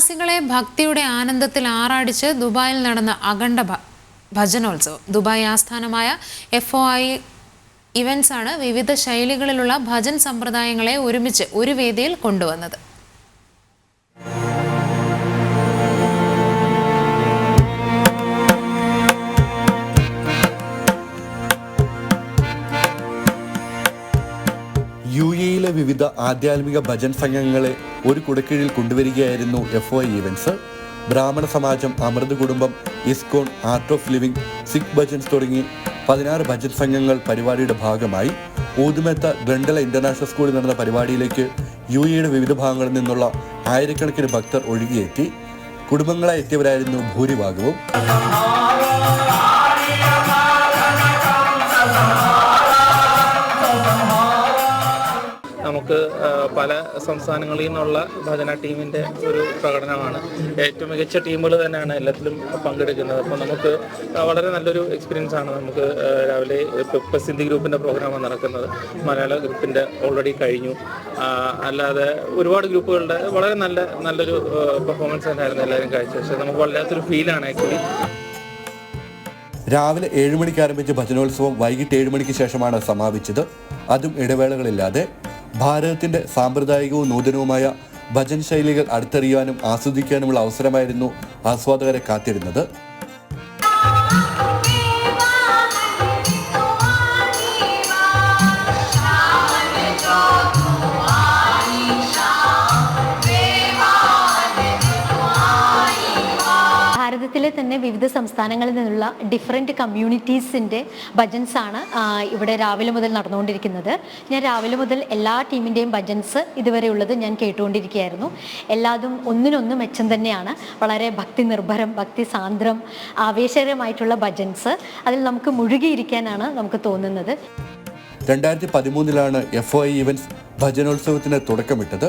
വിശ്വാസികളെ ഭക്തിയുടെ ആനന്ദത്തിൽ ആറാടിച്ച് ദുബായിൽ നടന്ന അഖണ്ഡ ഭജനോത്സവം. ദുബായ് ആസ്ഥാനമായ എഫ് ഒ ഐ ഇവൻസ് ആണ് വിവിധ ശൈലികളിലുള്ള ഭജൻ സമ്പ്രദായങ്ങളെ ഒരുമിച്ച് ഒരു വേദിയിൽ കൊണ്ടുവന്നത്. എയിലെ വിവിധ ആധ്യാത്മിക ഭജൻ സംഘങ്ങളെ ഒരു കുടക്കീഴിൽ കൊണ്ടുവരികയായിരുന്നു എഫ് ഒ ഈവൻസ് ബ്രാഹ്മണ സമാജം അമൃത് കുടുംബം ISKCON art of living Sikh bhajans തുടങ്ങി പതിനാറ് ഭജൻ സംഘങ്ങൾ പരിപാടിയുടെ ഭാഗമായി ഊതുമെത്ത ഗ്രണ്ടല ഇന്റർനാഷണൽ സ്കൂളിൽ നടന്ന പരിപാടിയിലേക്ക് യു എയുടെ വിവിധ ഭാഗങ്ങളിൽ നിന്നുള്ള ആയിരക്കണക്കിന് ഭക്തർ ഒഴുകിയെത്തി. കുടുംബങ്ങളായി എത്തിയവരായിരുന്നു ഭൂരിഭാഗവും. നമുക്ക് പല സംസ്ഥാനങ്ങളിൽ നിന്നുള്ള ഭജന ടീമിന്റെ ഒരു പ്രകടനമാണ്. ഏറ്റവും മികച്ച ടീമുകൾ തന്നെയാണ് എല്ലാത്തിലും പങ്കെടുക്കുന്നത്. അപ്പോൾ നമുക്ക് വളരെ നല്ലൊരു എക്സ്പീരിയൻസ് ആണ് നമുക്ക് രാവിലെ ഇപ്പം സിന്ധി ഗ്രൂപ്പിന്റെ പ്രോഗ്രാമാണ് നടക്കുന്നത്. മലയാള ഗ്രൂപ്പിന്റെ ഓൾറെഡി കഴിഞ്ഞു. അല്ലാതെ ഒരുപാട് ഗ്രൂപ്പുകളുടെ വളരെ നല്ല നല്ലൊരു പെർഫോമൻസ് തന്നെയായിരുന്നു എല്ലാവരും കാഴ്ച പക്ഷേ നമുക്ക് വല്ലാത്തൊരു ഫീലാണ് ആക്ച്വലി രാവിലെ ഏഴ് മണിക്ക് ആരംഭിച്ച ഭജനോത്സവം വൈകിട്ട് ഏഴ് മണിക്ക് ശേഷമാണ് സമാപിച്ചത്. അതും ഇടവേളകളില്ലാതെ ഭാരതത്തിന്റെ സാമ്പ്രദായികവും നൂതനവുമായ ഭജൻ ശൈലികൾ അടുത്തറിയാനും ആസ്വദിക്കാനുമുള്ള അവസരമായിരുന്നു ആസ്വാദകരെ കാത്തിരുന്നത്. ഭാരതത്തിലെ തന്നെ വിവിധ സംസ്ഥാനങ്ങളിൽ നിന്നുള്ള ഡിഫറെന്റ് കമ്മ്യൂണിറ്റീസിന്റെ ഭജൻസ് ആണ് ഇവിടെ രാവിലെ മുതൽ നടന്നുകൊണ്ടിരിക്കുന്നത്. ഞാൻ രാവിലെ മുതൽ എല്ലാ ടീമിന്റെയും ഭജൻസ് ഇതുവരെ ഇതുവരെയുള്ളത് ഞാൻ കേട്ടുകൊണ്ടിരിക്കുകയായിരുന്നു. എല്ലാതും ഒന്നിനൊന്ന് മെച്ചം തന്നെയാണ്. വളരെ ഭക്തി നിർഭരം ഭക്തി സാന്ദ്രം ആവേശകരമായിട്ടുള്ള ഭജൻസ്. അതിൽ നമുക്ക് മുഴുകിയിരിക്കാനാണ് നമുക്ക് തോന്നുന്നത്. രണ്ടായിരത്തി പതിമൂന്നിലാണ് എഫ് ഐ ഇവൻസ് ഭജനോത്സവത്തിന് തുടക്കമിട്ടത്.